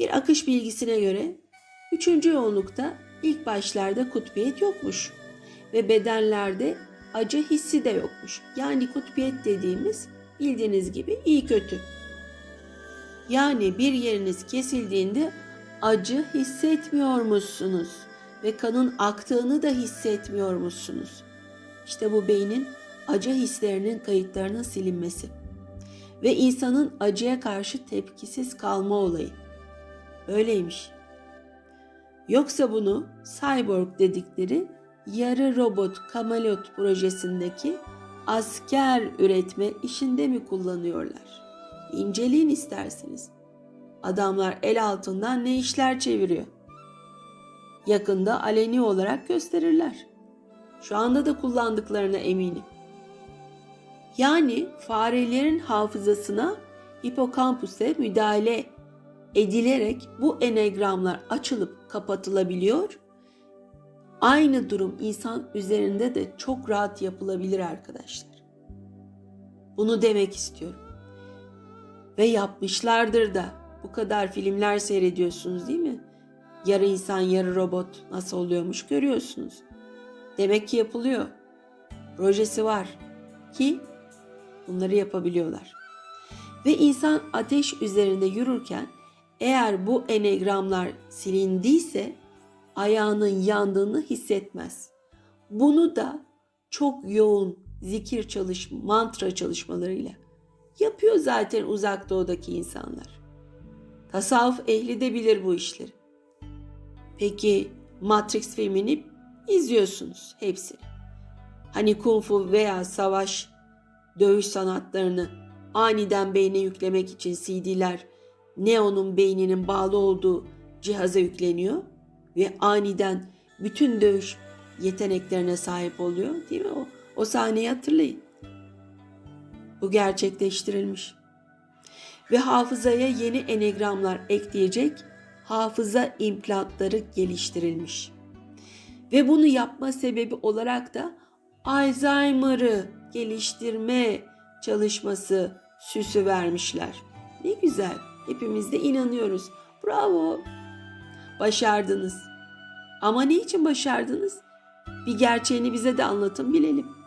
Bir akış bilgisine göre üçüncü yoğunlukta ilk başlarda kutbiyet yokmuş ve bedenlerde acı hissi de yokmuş. Yani kutbiyet dediğimiz bildiğiniz gibi iyi kötü. Yani bir yeriniz kesildiğinde acı hissetmiyormuşsunuz ve kanın aktığını da hissetmiyormuşsunuz. İşte bu beynin acı hislerinin kayıtlarının silinmesi ve insanın acıya karşı tepkisiz kalma olayı. Öyleymiş. Yoksa bunu cyborg dedikleri yarı robot kameleot projesindeki asker üretme işinde mi kullanıyorlar? İnceleyin isterseniz. Adamlar el altından ne işler çeviriyor. Yakında aleni olarak gösterirler. Şu anda da kullandıklarına eminim. Yani farelerin hafızasına hipokampüse müdahale edilerek bu enegramlar açılıp kapatılabiliyor. Aynı durum insan üzerinde de çok rahat yapılabilir arkadaşlar. Bunu demek istiyorum. Ve yapmışlardır da. Bu kadar filmler seyrediyorsunuz değil mi? Yarı insan yarı robot nasıl oluyormuş görüyorsunuz. Demek ki yapılıyor. Projesi var ki bunları yapabiliyorlar. Ve insan ateş üzerinde yürürken eğer bu enegramlar silindiyse ayağının yandığını hissetmez. Bunu da çok yoğun zikir çalış, mantra çalışmalarıyla yapıyor zaten uzak doğudaki insanlar. Tasavvuf ehli de bilir bu işleri. Peki Matrix filmini izliyorsunuz hepsini. Hani kung fu veya savaş, dövüş sanatlarını aniden beyne yüklemek için CD'ler Neo'nun beyninin bağlı olduğu cihaza yükleniyor ve aniden bütün dövüş yeteneklerine sahip oluyor değil mi o? O sahneyi hatırlayın. Bu gerçekleştirilmiş. Ve hafızaya yeni enegramlar ekleyecek hafıza implantları geliştirilmiş. Ve bunu yapma sebebi olarak da Alzheimer'ı geliştirme çalışması süsü vermişler. Ne güzel. Hepimiz de inanıyoruz. Bravo. Başardınız. Ama ne için başardınız? Bir gerçeğini bize de anlatın bilelim.